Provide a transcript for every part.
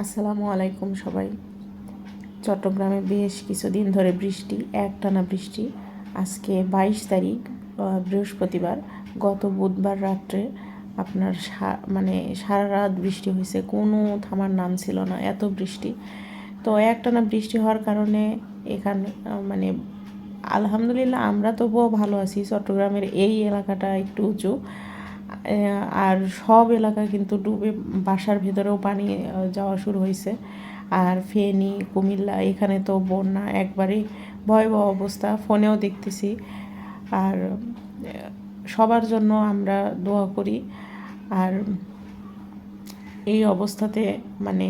আসসালামু আলাইকুম সবাই। চট্টগ্রামে বেশ কিছুদিন ধরে বৃষ্টি, একটানা বৃষ্টি। আজকে বাইশ তারিখ বৃহস্পতিবার। গত বুধবার রাত্রে আপনার মানে সারা রাত বৃষ্টি হয়েছে, কোনো থামার নাম ছিল না, এত বৃষ্টি। তো একটানা বৃষ্টি হওয়ার কারণে এখানে মানে আলহামদুলিল্লাহ আমরা তবুও ভালো আছি। চট্টগ্রামের এই এলাকাটা একটু উঁচু। আর সব এলাকা কিন্তু ডুবে বাসার ভেতরেও পানি যাওয়া শুরু হয়েছে। আর ফেনী, কুমিল্লা, এখানে তো বন্যা একবারে ভয়াবহ অবস্থা, ফোনেও দেখতেছি। আর সবার জন্য আমরা দোয়া করি। আর এই অবস্থাতে মানে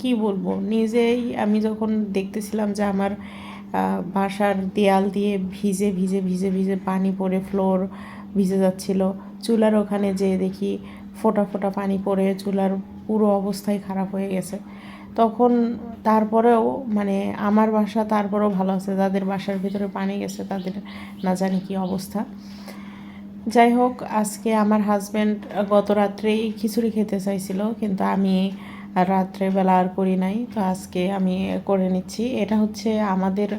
কি বলব, নিজেই আমি যখন দেখতেছিলাম যে আমার বাসার দেয়াল দিয়ে ভিজে ভিজে ভিজে ভিজে পানি পড়ে, ফ্লোর ভিজে যাচ্ছিল। চুলার ওখানে যেয়ে দেখি ফোটা ফোটা পানি পড়ে, চুলার পুরো অবস্থাই খারাপ হয়ে গেছে। তখন তারপরেও মানে আমার বাসা তারপরেও ভালো আছে, যাদের বাসার ভিতরে পানি গেছে তাদের না জানি কি অবস্থা। যাই হোক, আজকে আমার হাজব্যান্ড গত রাত্রেই খিচুড়ি খেতে চাইছিল, কিন্তু আমি রাত্রেবেলা আর করি নাই, তো আজকে আমি করে নিচ্ছি। এটা হচ্ছে আমাদের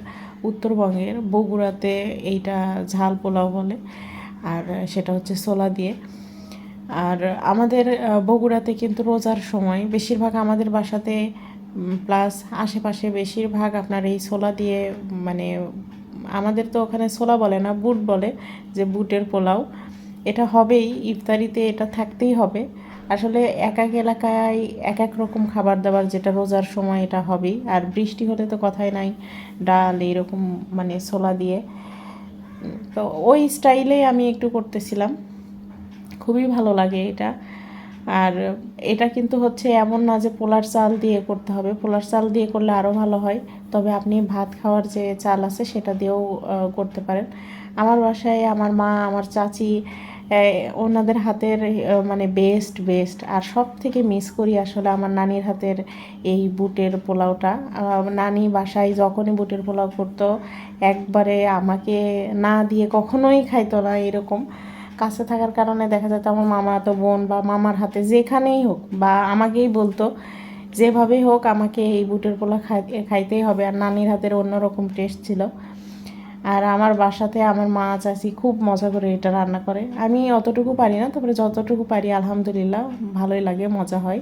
উত্তরবঙ্গের বগুড়াতে এইটা ঝাল পোলাও বলে। আর সেটা হচ্ছে ছোলা দিয়ে। আর আমাদের বগুড়াতে কিন্তু রোজার সময় বেশিরভাগ আমাদের বাসাতে প্লাস আশেপাশে বেশিরভাগ আপনার এই ছোলা দিয়ে মানে আমাদের তো ওখানে ছোলা বলে না, বুট বলে যে বুটের পোলাও। এটা হবেই, ইফতারিতে এটা থাকতেই হবে। আসলে এক এক এলাকায় এক এক রকম খাবার দাবার যেটা রোজার সময় এটা হবেই। আর বৃষ্টি হলে তো কথাই নাই, ডাল এইরকম মানে ছোলা দিয়ে। তো ওই স্টাইলেই আমি একটু করতেছিলাম। খুবই ভালো লাগে এটা। আর এটা কিন্তু হচ্ছে এমন না যে পোলার চাল দিয়ে করতে হবে। পোলার চাল দিয়ে করলে আরও ভালো হয়। তবে আপনি ভাত খাওয়ার যে চাল আছে সেটা দিয়েও করতে পারেন। আমার বাসায় আমার মা, আমার চাচি ওনাদের হাতের মানে বেস্ট বেস্ট আর সব থেকে মিস করি আসলে আমার নানির হাতের এই বুটের পোলাওটা। নানি বাসায় যখনই বুটের পোলাও করতো, একবারে আমাকে না দিয়ে কখনোই খাইতো না এরকম। কাছে থাকার কারণে দেখা যেত আমার মামা তো বোন বা মামার হাতে যেখানেই হোক বা আমাকেই বলতো, যেভাবেই হোক আমাকে এই বুটের পোলা খাই খাইতেই হবে। আর নানির হাতের অন্যরকম টেস্ট ছিল। আর আমার বাসাতে আমার মা চাচি খুব মজা করে এটা রান্না করে। আমি অতটুকু পারি না তারপরে যতটুকু পারি আলহামদুলিল্লাহ ভালোই লাগে, মজা হয়।